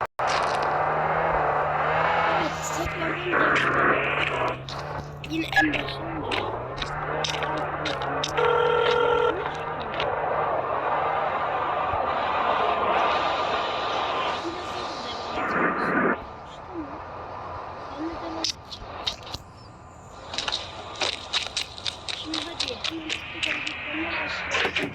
Evet. Yine en başından devam. Şimdi hadi hemen tıklık hareketlerine başlayalım.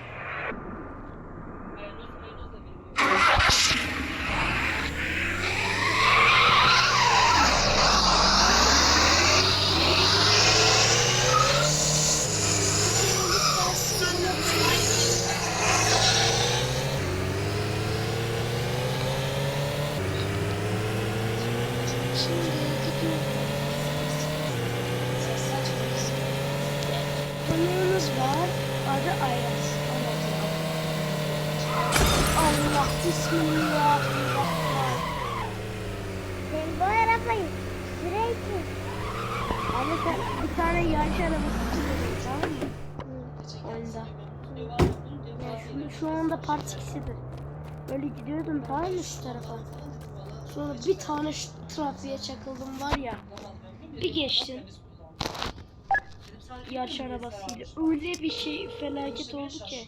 Şimdi Konuğumuz var. Adı Ayaz. Allah bismillah. Ben bu arabayı sürekli sen bir tane yarış arabası sürüyorsun tamam mı? Oyunda. Ya şu, şu anda part ikisidir. Böyle gidiyordum tamam mı şu tarafa. Sonra bir tane şu trafiğe çakıldım var ya. Bir geçtim. Yarış arabasıyla. Öyle bir şey felaket oldu ki.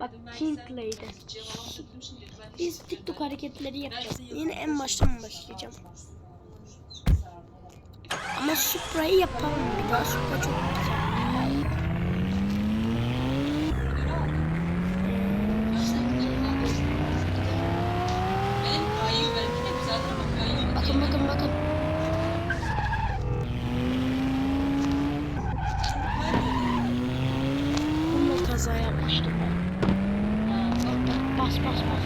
Bak King'leydi. Biz TikTok hareketleri yapacağız. Yine en baştan başlayacağım. Ama Supra'yı yapalım bir daha. Supra çok güzel. Kayıyor. Bakın bakın bakın. Bununla kaza yapmıştım ben. Bas bas bas.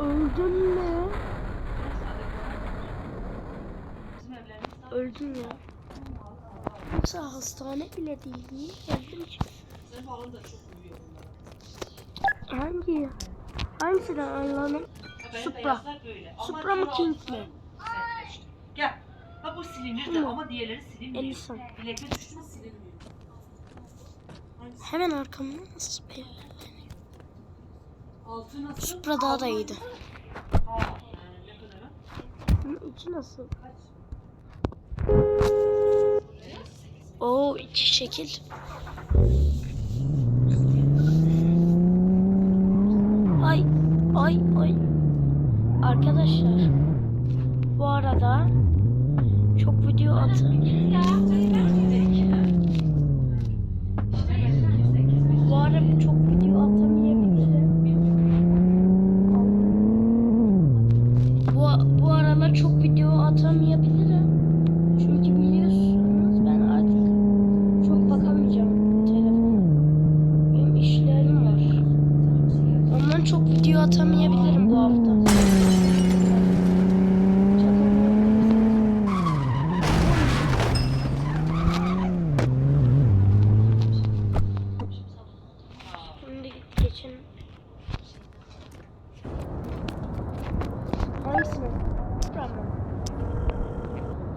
Öldün mü? Öldüm ya. Yoksa hastane bile değil. Niye geldim ki? Hangi? Hangisinden benim Supra. Supra mı King mi? Gel. Ha bu silinir de ama diğerleri silinmiyor. Ellison. Bilekte düştü mü silinmiyor. Hemen arkamda nasıl belli? Altı nasıl? Supra daha da iyiydi. Aa, ne kadar? ha? Bunun içi nasıl? Kaç? Oo içi şekil. Ay ay ay. Arkadaşlar bu arada çok video atın. Bu ara çok video atamayabilirim. Bu, bu aralar çok video atamayabilirim. Çünkü biliyorsunuz ben artık çok bakamayacağım telefona. Benim işlerim var. Ondan çok video atamayabilirim bu hafta. Şimdi geçelim. Hangisini? Supra mı?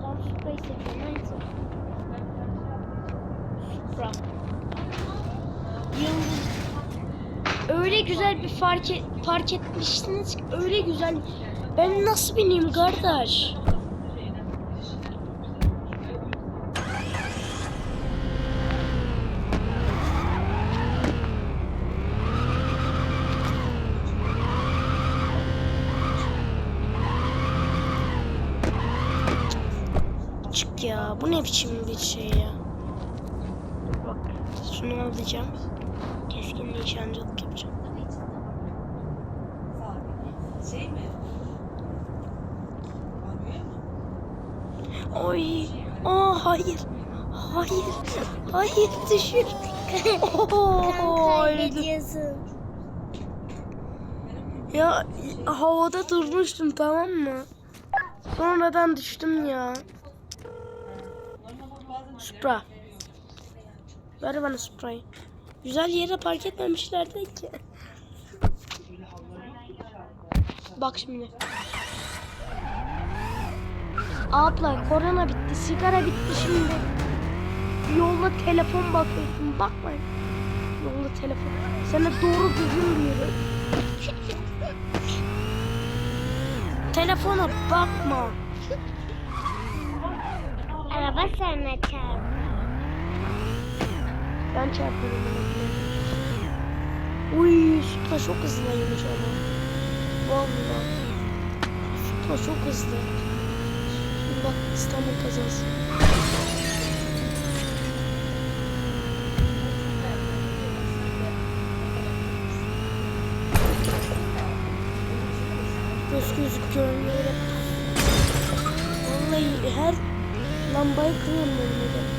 Ben Supra'yı seviyorum. Hangisi? Supra. Yıldız. Öyle güzel bir fark, et, fark etmiştiniz ki öyle güzel. Ben nasıl bineyim kardeş? Çık ya. Bu ne biçim bir şey ya? Bak. Şunu alacağım. Nişancılık yapacağım. Şey mi? Oy. Aa hayır. Hayır. Hayır düşür. Kaybediyorsun. Ya havada durmuştum tamam mı? Sonradan düştüm ya. Supra. Ver bana Supra'yı. Güzel yere park etmemişlerdi ki. Bak şimdi. Abla korona bitti, sigara bitti şimdi. yolda telefon bakıyorsun. Bakma. Yolda telefon. Sana doğru düzgün bir yere. Telefona bakma. Araba sana çarp. Ben çarpıyorum bunu. Uy, Supra çok hızlıymış ama. Vallahi. Supra çok hızlı. Şimdi bak İstanbul kazası. Göz gözüküyor böyle. Vallahi her lambayı kırıyorum önümde.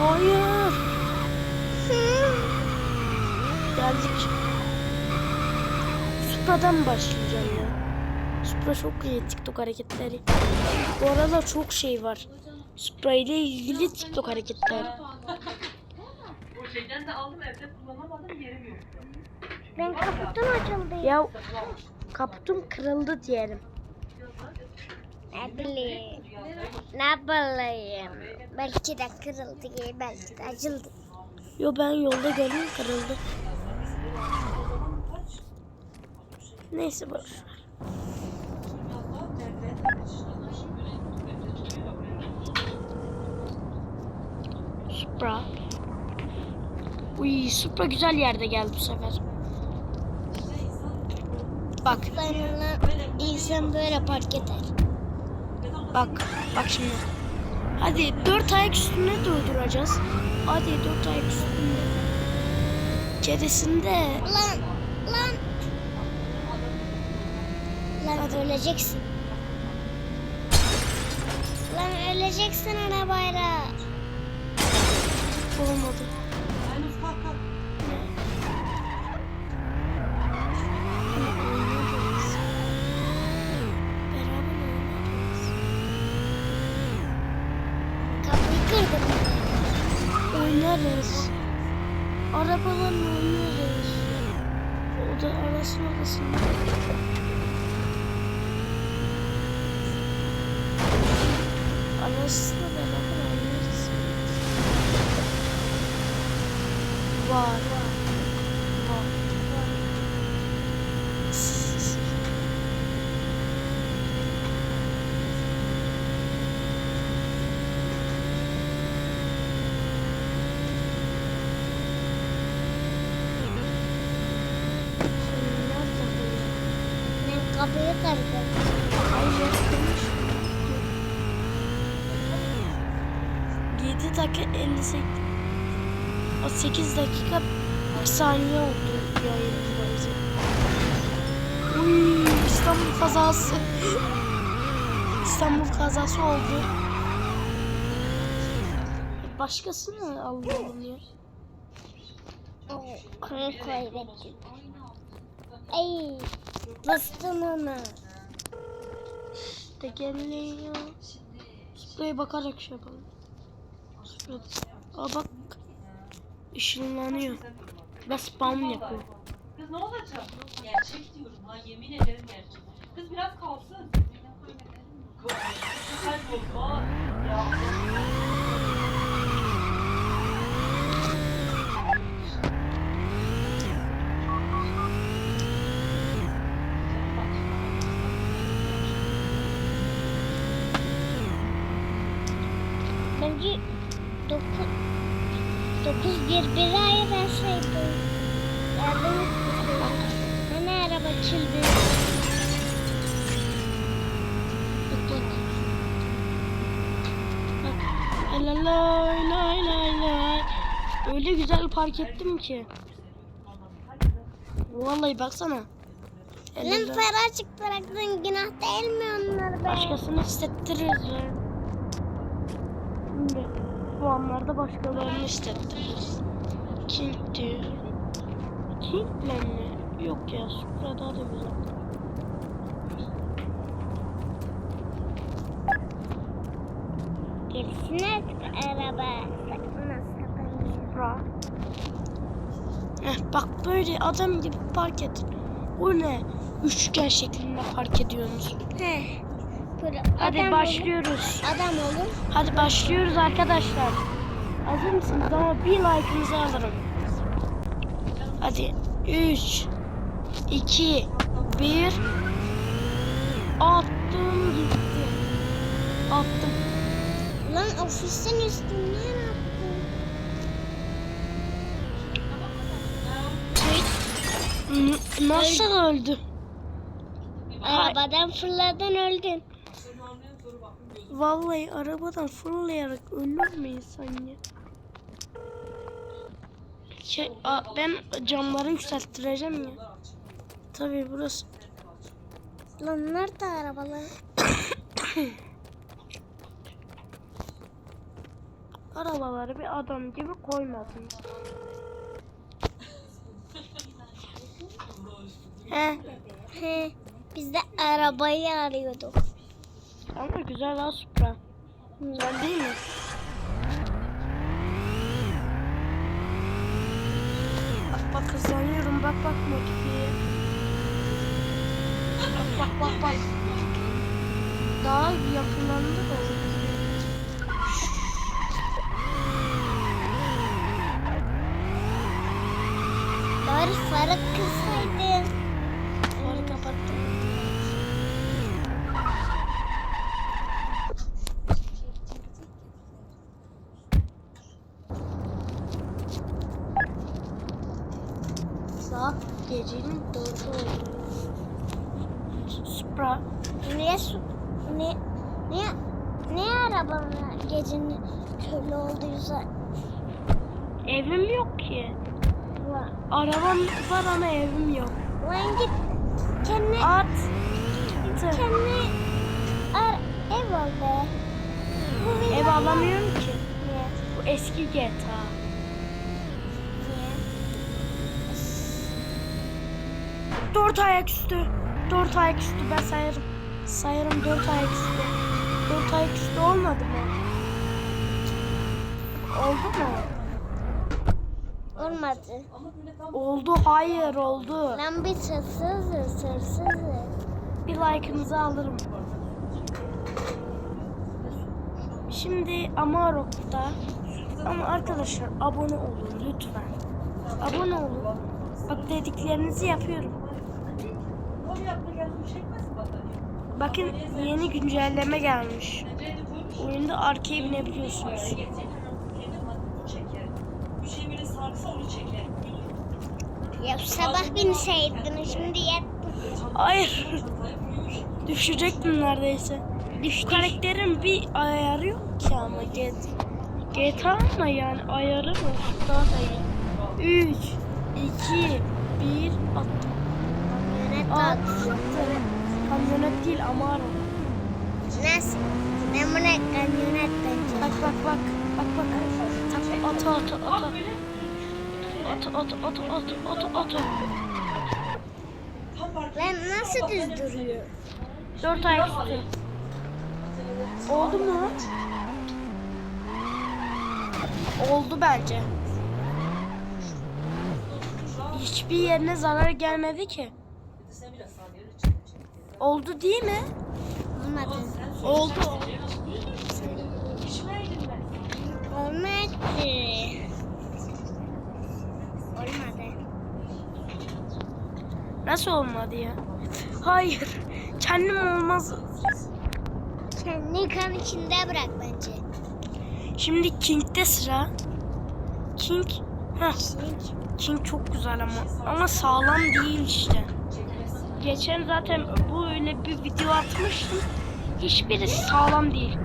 Hayır. Geldik. Supra'dan başlayacağım ya. Supra çok iyi TikTok hareketleri. Bu arada çok şey var. Supra ile ilgili TikTok hareketler. O şeyden de aldım evde kullanamadım yerim yok. Ben kaputum açıldı. Ya kaputum kırıldı diyelim. Ne bileyim. Ne bileyim. Belki de kırıldı, belki de açıldı. Yo ben yolda gördüm kırıldı. Neyse boş ver. Supra. Uy Supra güzel yerde geldi bu sefer. Bak insan böyle park eder. Bak bak şimdi. Hadi dört ayak üstünde durduracağız. Hadi dört ayak üstünde. Gerisinde Lan, lan. Lan öleceksin. Lan öleceksin arabayla. olmadı. Oynarız. Arabalarla oynarız. O da arasın arasında. Arasında beraber oynarız. Var. Var. Nerede bu ya? Ben kapıyı kırdım. Hayır, konuşma. 7 dakika 58 o 8 dakika 1 saniye oldu yayınımızda. Uy İstanbul kazası. İstanbul kazası oldu. Başkasını alalım ya. Kan kaybettim. Ay, bastım onu. İşte geliyor. Spreye bakarak şey yapalım. Sprey. Aa bak. Işınlanıyor. Ve spam yapıyor. Kız ne olacak? Gerçek diyorum ha yemin ederim gerçek. Kız biraz kalsın. Kayboldu. Aa, Ya. Bence dokuz, dokuz birbiri ayırasaydı. Yardım etmeseydi. Hani araba çıldı. Lay lay lay lay lay. Öyle güzel park ettim ki. Vallahi baksana. Lan para açık bıraktın günah değil mi onlar be? başkasını hissettiririz ya. Şimdi bu anlarda başkalarını hissettiririz. King diyor. King'le mi? Yok ya Supra daha da güzel. Artık araba. Supra. Heh, bak böyle adam gibi park et. O ne? Üçgen şeklinde park ediyorsunuz. Heh. Böyle Hadi adam başlıyoruz. Olur, adam olur. Hadi başlıyoruz arkadaşlar. Hazır mısınız? Ama bir like'ınızı alırım. Hadi 3 2 1 Attım gitti. Attım. Lan ofisin üstünden attım. N- Nasıl öldü? Arabadan fırladın öldün. Vallahi arabadan fırlayarak ölür mü insan ya? Şey, a, ben camları yükselttireceğim ya. Tabii burası. Lan nerede arabalar? Arabaları bir adam gibi koymadım. He, He, biz de arabayı arıyorduk. Ama güzel ha Supra. Güzel değil mi? Bak bak hızlanıyorum bak bak modifiye. Bak bak bak bak. Daha yakınlandı da. Bari farı kılsaydın. Evim yok ki. Lan, Arabam var ama evim yok. lan git kendi... At. kendi... Ar, ev al be. Bu Ev alamıyorum ki. Niye? Bu eski GTA. Dört ayak üstü. Dört ayak üstü ben sayarım. Sayarım dört ayak üstü. Dört ayak üstü olmadı mı? Oldu mu? Olmadı. Oldu hayır oldu. Lan biz hırsızız, hırsızız. Bir like'ınızı alırım. Şimdi Amarok'ta ama arkadaşlar abone olun lütfen. Abone olun. Bak dediklerinizi yapıyorum. Bakın yeni güncelleme gelmiş. Oyunda arkaya binebiliyorsunuz. Bir şey böyle sarksa onu çekerim. Ya sabah binseydin, şimdi yattın. Hayır. Düşecektim neredeyse. Düş karakterin bir ayarı yok ki ama GTA. GTA ama yani ayarı var. Daha da iyi. 3, 2, 1, attım. Kamyonet Attım. Kamyonet değil Amaro. Nasıl? Ben buna kamyonet bence. Bak bak bak. Bak bak. Ata ata ata. Ata ata ata ata ata ata. Lan nasıl düz duruyor? Dört ayak üstü. Oldu mu? Oldu bence. Hiçbir yerine zarar gelmedi ki. Oldu değil mi? Olmadı. Oldu. Olmadı. Nasıl olmadı ya? Hayır. Kendim olmaz. Kendi kan içinde bırak bence. Şimdi King'de sıra. King. Heh. King çok güzel ama. Ama sağlam değil işte. Geçen zaten böyle bir video atmıştım. Hiçbiri sağlam değil.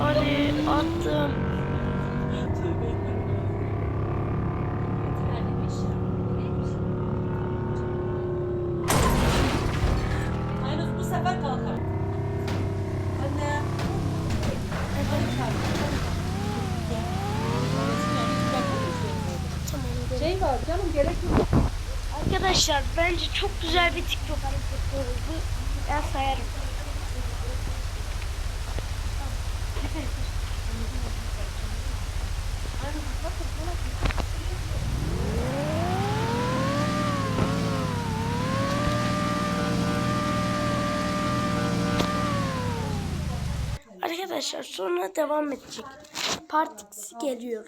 Hadi attım. Arkadaşlar bence çok güzel bir TikTok hareketi oldu. Ben sayarım. Arkadaşlar sonra devam edecek. Part 2 geliyor.